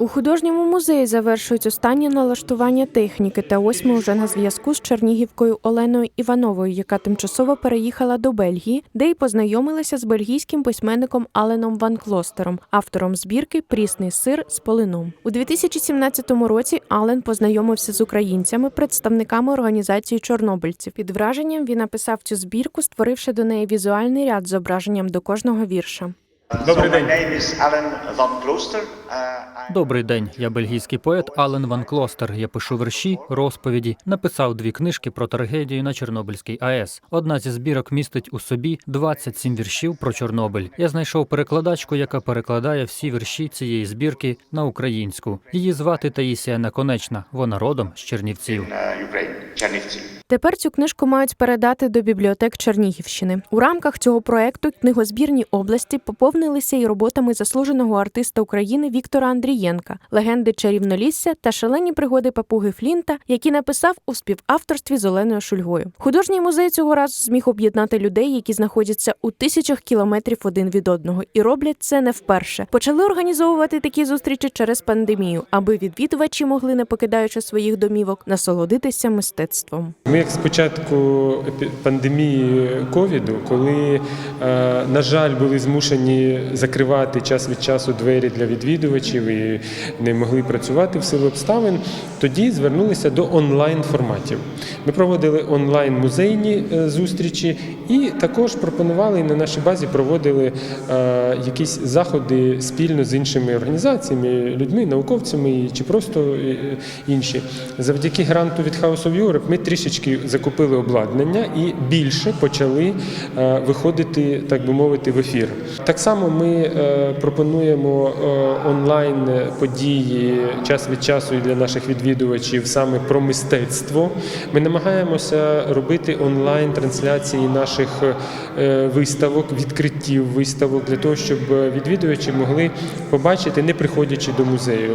У художньому музеї завершують останнє налаштування техніки. Та ось ми вже на зв'язку з Чернігівкою Оленою Івановою, яка тимчасово переїхала до Бельгії, де й познайомилася з бельгійським письменником Аленом Ван Клостером, автором збірки Прісний сир з полином. У 2017 році Ален познайомився з українцями, представниками організації чорнобильців. Під враженням він написав цю збірку, створивши до неї візуальний ряд з зображенням до кожного вірша. Добрий день. My name is Alan van Klooster. Uh, Добрий день. Я бельгійський поет Ален Ван Клостер. Я пишу вірші, розповіді. Написав дві книжки про трагедію на Чорнобильській АЕС. Одна зі збірок містить у собі 27 віршів про Чорнобиль. Я знайшов перекладачку, яка перекладає всі вірші цієї збірки на українську. Її звати Таїсія Наконечна. Вона родом з Чернівців. uh, Chernivtsi. Тепер цю книжку мають передати до бібліотек Чернігівщини. У рамках цього проекту книгозбірні області поповнилися і роботами заслуженого артиста України Віктора Андрієнка, легенди чарівнолісся та шалені пригоди папуги Флінта, які написав у співавторстві з Оленою Шульгою. Художній музей цього разу зміг об'єднати людей, які знаходяться у тисячах кілометрів один від одного, і роблять це не вперше. Почали організовувати такі зустрічі через пандемію, аби відвідувачі могли, не покидаючи своїх домівок, насолодитися мистецтвом. Як з початку пандемії ковіду, коли, е, на жаль, були змушені закривати час від часу двері для відвідувачів і не могли працювати в силу обставин, тоді звернулися до онлайн форматів. Ми проводили онлайн музейні е, зустрічі і також пропонували на нашій базі проводили е, якісь заходи спільно з іншими організаціями, людьми, науковцями чи просто інші. Завдяки гранту від House of Europe ми трішечки закупили обладнання і більше почали е, виходити, так би мовити, в ефір. Так само ми е, пропонуємо е, онлайн події час від часу і для наших відвідувачів саме про мистецтво. Ми намагаємося робити онлайн трансляції наших виставок, відкриттів виставок для того, щоб відвідувачі могли побачити, не приходячи до музею.